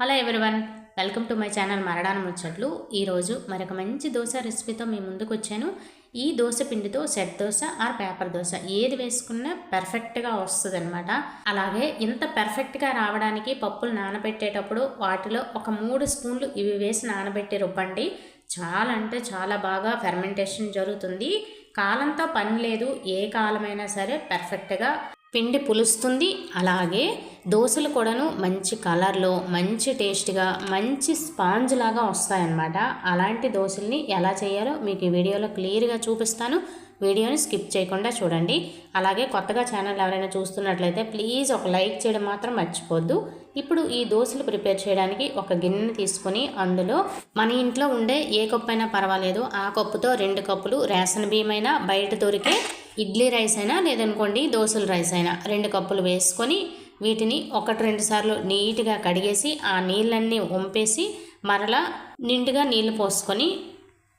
Hello everyone welcome to my channel Maradana ముచ్చట్లు ఈరోజు మరొక మంచి దోశ రెసిపీతో మీ ముందుకు వచ్చాను. ఈ దోశ పిండితో set dosa or paper dosa ఏది వేసుకున్నా పర్ఫెక్ట్గా వస్తుంది అనమాట అలాగే ఇంత పర్ఫెక్ట్గా రావడానికి పప్పులు నానబెట్టేటప్పుడు వాటిలో ఒక మూడు స్పూన్లు ఇవి వేసి నానబెట్టి రుబ్బండి. చాలా అంటే చాలా బాగా ఫెర్మెంటేషన్ జరుగుతుంది. కాలంతో పని లేదు ఏ కాలమైనా సరే పర్ఫెక్ట్గా పిండి పులుస్తుంది. అలాగే దోశలు కూడాను మంచి కలర్లో మంచి టేస్ట్గా మంచి స్పాంజ్ లాగా వస్తాయన్నమాట. అలాంటి దోశల్ని ఎలా చేయాలో మీకు ఈ వీడియోలో క్లియర్గా చూపిస్తాను. వీడియోని స్కిప్ చేయకుండా చూడండి. అలాగే కొత్తగా ఛానల్ ఎవరైనా చూస్తున్నట్లయితే ప్లీజ్ ఒక లైక్ చేయడం మాత్రం మర్చిపోద్దు. ఇప్పుడు ఈ దోశలు ప్రిపేర్ చేయడానికి ఒక గిన్నె తీసుకొని అందులో మన ఇంట్లో ఉండే ఏ కప్పు అయినా పర్వాలేదు. ఆ కప్పుతో రెండు కప్పులు రేషన్ బియ్యమైనా బయట దొరికే ఇడ్లీ రైస్ అయినా లేదనుకోండి దోశల రైస్ అయినా రెండు కప్పులు వేసుకొని వీటిని ఒకటి రెండు సార్లు నీట్గా కడిగేసి ఆ నీళ్ళన్నీ వంపేసి మరలా నిండుగా నీళ్ళు పోసుకొని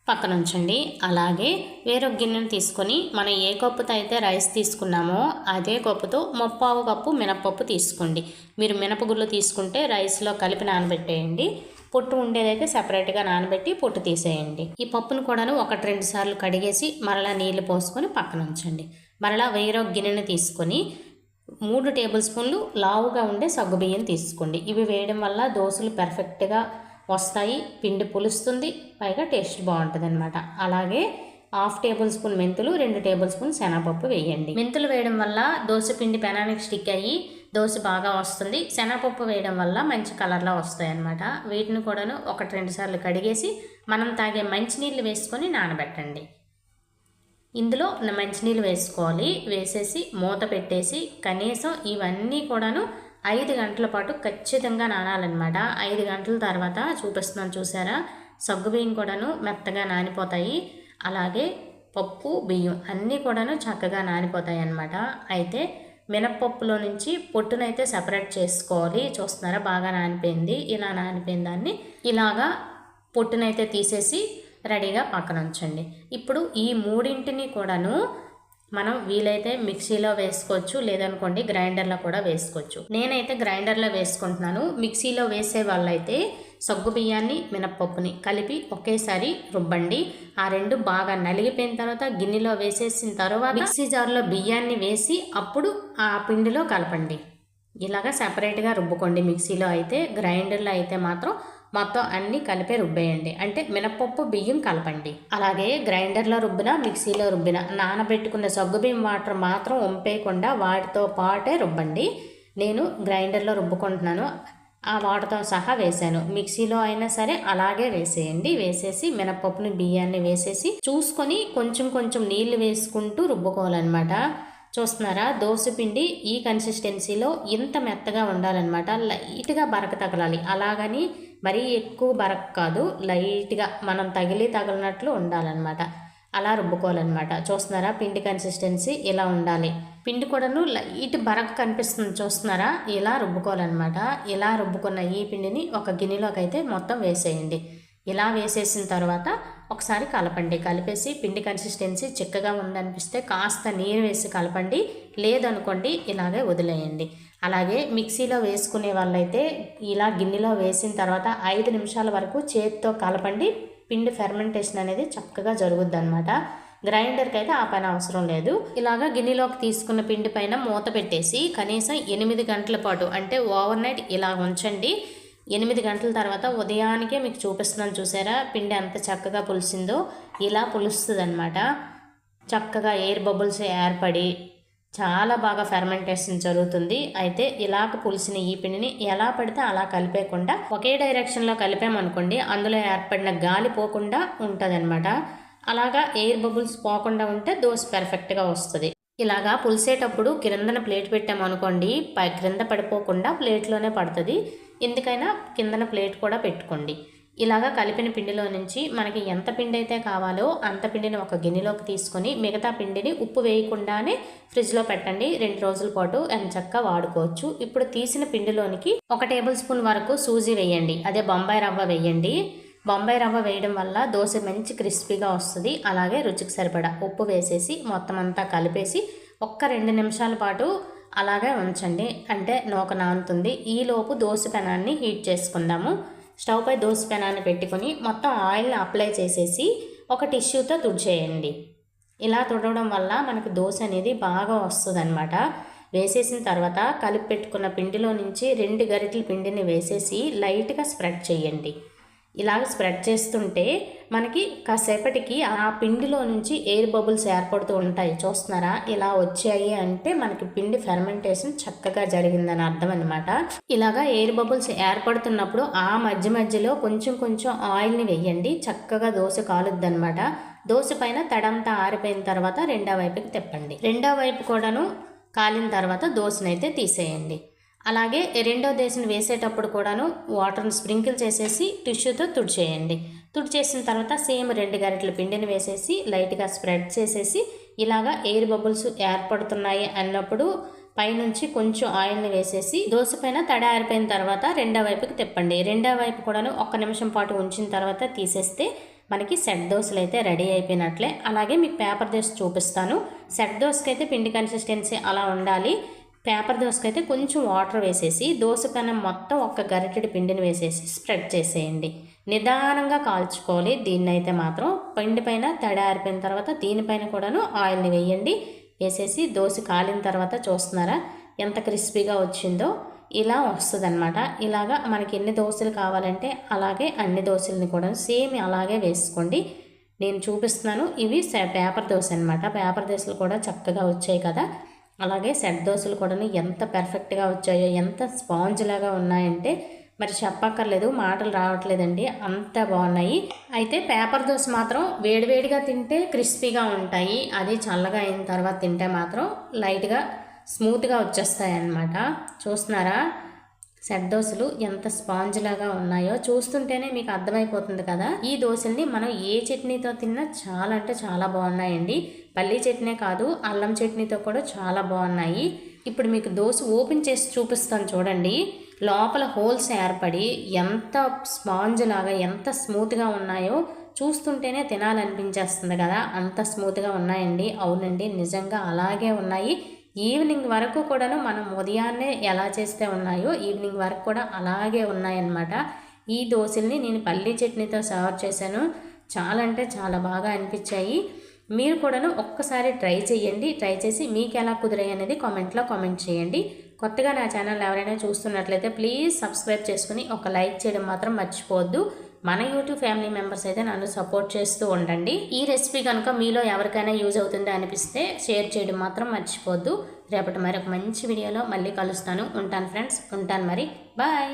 పక్కన ఉంచండి. అలాగే వేరొక గిన్నెను తీసుకొని మనం ఏ కప్పుతో అయితే రైస్ తీసుకున్నామో అదే కప్పుతో ముప్పావు కప్పు మినపప్పు తీసుకోండి. మీరు మినపగుళ్ళు తీసుకుంటే రైస్లో కలిపి నానబెట్టేయండి. పొట్టు ఉండేదైతే సపరేట్గా నానబెట్టి పొట్టు తీసేయండి. ఈ పప్పును కూడాను ఒకటి రెండు సార్లు కడిగేసి మరలా నీళ్ళు పోసుకొని పక్కన ఉంచండి. మరలా వేరొక గిన్నెను తీసుకొని మూడు టేబుల్ స్పూన్లు లావుగా ఉండే సగ్గుబియ్యం తీసుకోండి. ఇవి వేయడం వల్ల దోశలు పెర్ఫెక్ట్గా వస్తాయి పిండి పులుస్తుంది పైగా టేస్ట్ బాగుంటుంది అనమాట అలాగే హాఫ్ టేబుల్ స్పూన్ మెంతులు రెండు టేబుల్ స్పూన్ శనగపప్పు వేయండి. మెంతులు వేయడం వల్ల దోశ పిండి పెనానికి స్టిక్ అయ్యి దోశ బాగా వస్తుంది. శనగపప్పు వేయడం వల్ల మంచి కలర్లో వస్తాయి అన్నమాట వీటిని కూడాను ఒకటి రెండు సార్లు కడిగేసి మనం తాగే మంచినీళ్ళు వేసుకొని నానబెట్టండి. ఇందులో మంచినీళ్ళు వేసుకోవాలి. వేసేసి మూత పెట్టేసి కనీసం ఇవన్నీ కూడాను ఐదు గంటల పాటు ఖచ్చితంగా నానాలన్నమాట. ఐదు గంటల తర్వాత చూపిస్తున్నాను చూసారా? సగ్గు బియ్యం కూడాను మెత్తగా నానిపోతాయి. అలాగే పప్పు బియ్యం అన్నీ కూడాను చక్కగా నానిపోతాయి అన్నమాట అయితే మినప్పప్పులో నుంచి పొట్టునైతే సపరేట్ చేసుకోవాలి. చూస్తున్నారా? బాగా నానిపోయింది. ఇలా నానిపోయిన దాన్ని ఇలాగా పొట్టునైతే తీసేసి రెడీగా పక్కన ఉంచండి. ఇప్పుడు ఈ మూడింటిని కూడాను మనం వీలైతే మిక్సీలో వేసుకోవచ్చు లేదనుకోండి గ్రైండర్లో కూడా వేసుకోవచ్చు. నేనైతే గ్రైండర్లో వేసుకుంటున్నాను. మిక్సీలో వేసే వాళ్ళైతే సగ్గు బియ్యాన్ని మినప్పప్పుని కలిపి ఒకేసారి రుబ్బండి ఆ రెండు బాగా నలిగిపోయిన తర్వాత గిన్నెలో వేసేసిన తర్వాత మిక్సీ జార్లో బియ్యాన్ని వేసి అప్పుడు ఆ పిండిలో కలపండి. ఇలాగ సపరేట్గా రుబ్బుకోండి మిక్సీలో అయితే గ్రైండర్లో అయితే మాత్రం మొత్తం అన్నీ కలిపే రుబ్బేయండి. అంటే మినపప్పు బియ్యం కలపండి. అలాగే గ్రైండర్లో రుబ్బిన మిక్సీలో రుబ్బిన నానబెట్టుకున్న సగ్గుబియ్యం వాటర్ మాత్రం వంపేయకుండా వాటితో పాటే రుబ్బండి. నేను గ్రైండర్లో రుబ్బుకుంటున్నాను. ఆ వాటర్తో సహా వేసాను మిక్సీలో అయినా సరే అలాగే వేసేయండి. వేసేసి మినపప్పుని బియ్యాన్ని వేసేసి చూసుకొని కొంచెం కొంచెం నీళ్ళు వేసుకుంటూ రుబ్బుకోవాలన్నమాట. చూస్తున్నారా? దోశ పిండి ఈ కన్సిస్టెన్సీలో ఇంత మెత్తగా ఉండాలన్నమాట. లైట్గా బరక తగలాలి. అలాగని మరీ ఎక్కువ బరక్ కాదు లైట్గా మనం తగిలి తగిలినట్లు ఉండాలన్నమాట. అలా రుబ్బుకోవాలన్నమాట. చూస్తున్నారా? పిండి కన్సిస్టెన్సీ ఇలా ఉండాలి. పిండి కూడాను లైట్ బరక్ కనిపిస్తుంది చూస్తున్నారా? ఇలా రుబ్బుకోవాలన్నమాట. ఇలా రుబ్బుకున్న ఈ పిండిని ఒక గిన్నెలోకి అయితే మొత్తం వేసేయండి. ఇలా వేసేసిన తర్వాత ఒకసారి కలపండి. కలిపేసి పిండి కన్సిస్టెన్సీ చిక్కగా ఉందనిపిస్తే కాస్త నీరు వేసి కలపండి. లేదనుకోండి ఇలాగే వదిలేయండి. అలాగే మిక్సీలో వేసుకునే వాళ్ళైతే ఇలా గిన్నెలో వేసిన తర్వాత ఐదు నిమిషాల వరకు చేతితో కలపండి. పిండి ఫెర్మెంటేషన్ అనేది చక్కగా జరుగుద్ది అనమాట గ్రైండర్కి అయితే ఆ పని అవసరం లేదు. ఇలాగా గిన్నెలోకి తీసుకున్న పిండి పైన మూత పెట్టేసి కనీసం ఎనిమిది గంటల పాటు అంటే ఓవర్ నైట్ ఇలా ఉంచండి. ఎనిమిది గంటల తర్వాత ఉదయానికే మీకు చూపిస్తున్నాను చూసారా? పిండి ఎంత చక్కగా పులిసిందో. ఇలా పులుస్తుంది అనమాట చక్కగా ఎయిర్ బబుల్స్ ఏర్పడి చాలా బాగా ఫెర్మెంటేషన్ జరుగుతుంది. అయితే ఇలాగ పులిసిన ఈ పిండిని ఎలా పడితే అలా కలిపేయకుండా ఒకే డైరెక్షన్లో కలిపామనుకోండి అందులో ఏర్పడిన గాలి పోకుండా ఉంటుంది అలాగా ఎయిర్ బబుల్స్ పోకుండా ఉంటే దోశ పెర్ఫెక్ట్గా వస్తుంది. ఇలాగా పులిసేటప్పుడు క్రిందన ప్లేట్ పెట్టామనుకోండి పై క్రింద పడిపోకుండా ప్లేట్లోనే పడుతుంది. ఎందుకైనా కిందన ప్లేట్ కూడా పెట్టుకోండి. ఇలాగా కలిపిన పిండిలో నుంచి మనకి ఎంత పిండి అయితే కావాలో అంత పిండిని ఒక గిన్నెలోకి తీసుకొని మిగతా పిండిని ఉప్పు వేయకుండానే ఫ్రిడ్జ్లో పెట్టండి. రెండు రోజుల పాటు చక్కగా వాడుకోవచ్చు. ఇప్పుడు తీసిన పిండిలోనికి ఒక టేబుల్ స్పూన్ వరకు సూజీ వేయండి. అదే బొంబాయి రవ్వ వేయండి. బొంబాయి రవ్వ వేయడం వల్ల దోశ మంచి క్రిస్పీగా వస్తుంది. అలాగే రుచికి సరిపడా ఉప్పు వేసేసి మొత్తం అంతా కలిపేసి ఒక్క రెండు నిమిషాల పాటు అలాగే ఉంచండి. అంటే నూక నానుతుంది. ఈలోపు దోశ పెనాన్ని హీట్ చేసుకుందాము. స్టవ్ పై దోశ పెనాన్ని పెట్టుకొని మొత్తం ఆయిల్ని అప్లై చేసేసి ఒక టిష్యూతో తుడిచేయండి. ఇలా తుడవడం వల్ల మనకు దోశ అనేది బాగా వస్తుంది అనమాట వేసేసిన తర్వాత కలిపి పెట్టుకున్న పిండిలో నుంచి రెండు గరిటెల పిండిని వేసేసి లైట్గా స్ప్రెడ్ చేయండి. ఇలాగ స్ప్రెడ్ చేస్తుంటే మనకి కాసేపటికి ఆ పిండిలో నుంచి ఎయిర్ బబుల్స్ ఏర్పడుతూ ఉంటాయి. చూస్తున్నారా? ఇలా వచ్చాయి అంటే మనకి పిండి ఫెర్మెంటేషన్ చక్కగా జరిగిందని అర్థం అనమాట ఇలాగా ఎయిర్ బబుల్స్ ఏర్పడుతున్నప్పుడు ఆ మధ్య మధ్యలో కొంచెం కొంచెం ఆయిల్ని వెయ్యండి చక్కగా దోశ కాలుద్ది అనమాట దోశ పైన తడంతా ఆరిపోయిన తర్వాత రెండో వైపుకి తిప్పండి. రెండో వైపు కూడాను కాలిన తర్వాత దోశనైతే తీసేయండి. అలాగే రెండో దోశను వేసేటప్పుడు కూడాను వాటర్ని స్ప్రింకిల్ చేసేసి టిష్యూతో తుడిచేయండి. తుడిచేసిన తర్వాత సేమ్ రెండు గరిటల పిండిని వేసేసి లైట్గా స్ప్రెడ్ చేసేసి ఇలాగా ఎయిర్ బబుల్స్ ఏర్పడుతున్నాయి అన్నప్పుడు పైనుంచి కొంచెం ఆయిల్ని వేసేసి దోశ పైన తడ ఆరిపోయిన తర్వాత రెండో వైపుకి తిప్పండి. రెండో వైపు కూడాను ఒక్క నిమిషం పాటు ఉంచిన తర్వాత తీసేస్తే మనకి సెట్ దోశలు అయితే రెడీ అయిపోయినట్లే. అలాగే మీకు పేపర్ దోశ చూపిస్తాను. సెట్ దోశకైతే పిండి కన్సిస్టెన్సీ అలా ఉండాలి. పేపర్ దోశకైతే కొంచెం వాటర్ వేసేసి దోశ పెనం మొత్తం ఒక్క గరిటెడి పిండిని వేసేసి స్ప్రెడ్ చేసేయండి. నిదానంగా కాల్చుకోవాలి. దీన్ని అయితే మాత్రం పిండి పైన తడి ఆరిపోయిన తర్వాత దీనిపైన కూడాను ఆయిల్ని వేయండి. వేసేసి దోశ కాలిన తర్వాత చూస్తున్నారా ఎంత క్రిస్పీగా వచ్చిందో. ఇలా వస్తుంది అనమాట ఇలాగా మనకి ఎన్ని దోశలు కావాలంటే అలాగే అన్ని దోశలని కూడా సేమ్ అలాగే వేసుకోండి. నేను చూపిస్తున్నాను. ఇవి పేపర్ దోశ అనమాట పేపర్ దోశలు కూడా చక్కగా వచ్చాయి కదా. అలాగే సెట్ దోశలు కూడా ఎంత పర్ఫెక్ట్గా వచ్చాయో ఎంత స్పాంజ్ లాగా ఉన్నాయంటే మరి చెప్పక్కర్లేదు మాటలు రావట్లేదండి అంత బాగున్నాయి. అయితే పేపర్ దోశ మాత్రం వేడివేడిగా తింటే క్రిస్పీగా ఉంటాయి. అది చల్లగా అయిన తర్వాత తింటే మాత్రం లైట్గా స్మూత్గా వచ్చేస్తాయి అన్నమాట చూస్తున్నారా? సెట్ దోశలు ఎంత స్పాంజ్ లాగా ఉన్నాయో చూస్తుంటేనే మీకు అర్థమైపోతుంది కదా. ఈ దోశల్ని మనం ఏ చట్నీతో తిన్నా చాలా అంటే చాలా బాగున్నాయండి. పల్లీ చట్నీ కాదు అల్లం చట్నీతో కూడా చాలా బాగున్నాయి. ఇప్పుడు మీకు దోశ ఓపెన్ చేసి చూపిస్తాను చూడండి. లోపల హోల్స్ ఏర్పడి ఎంత స్పాంజ్ లాగా ఎంత స్మూత్గా ఉన్నాయో చూస్తుంటేనే తినాలనిపించేస్తుంది కదా. అంత స్మూత్గా ఉన్నాయండి. అవునండి నిజంగా అలాగే ఉన్నాయి. ఈవినింగ్ వరకు కూడాను మనం ఉదయాన్నే ఎలా చేస్తే ఉన్నాయో ఈవినింగ్ వరకు కూడా అలాగే ఉన్నాయన్నమాట. ఈ దోశల్ని నేను పల్లీ చట్నీతో సర్వ్ చేశాను. చాలా అంటే చాలా బాగా అనిపించాయి. మీరు కూడాను ఒక్కసారి ట్రై చేయండి ట్రై చేసి మీకు ఎలా కుదిరాయి అనేది కామెంట్లో కామెంట్ చేయండి. కొత్తగా నా ఛానల్ ఎవరైనా చూస్తున్నట్లయితే ప్లీజ్ సబ్స్క్రైబ్ చేసుకుని ఒక లైక్ చేయడం మాత్రం మర్చిపోవద్దు. మన యూట్యూబ్ ఫ్యామిలీ మెంబర్స్ అయితే నన్ను సపోర్ట్ చేస్తూ ఉండండి. ఈ రెసిపీ కనుక మీలో ఎవరికైనా యూజ్ అవుతుంది అనిపిస్తే షేర్ చేయడం మాత్రం మర్చిపోద్దు రేపటి మరి ఒక మంచి వీడియోలో మళ్ళీ కలుస్తాను. ఉంటాను ఫ్రెండ్స్. ఉంటాను మరి. బాయ్.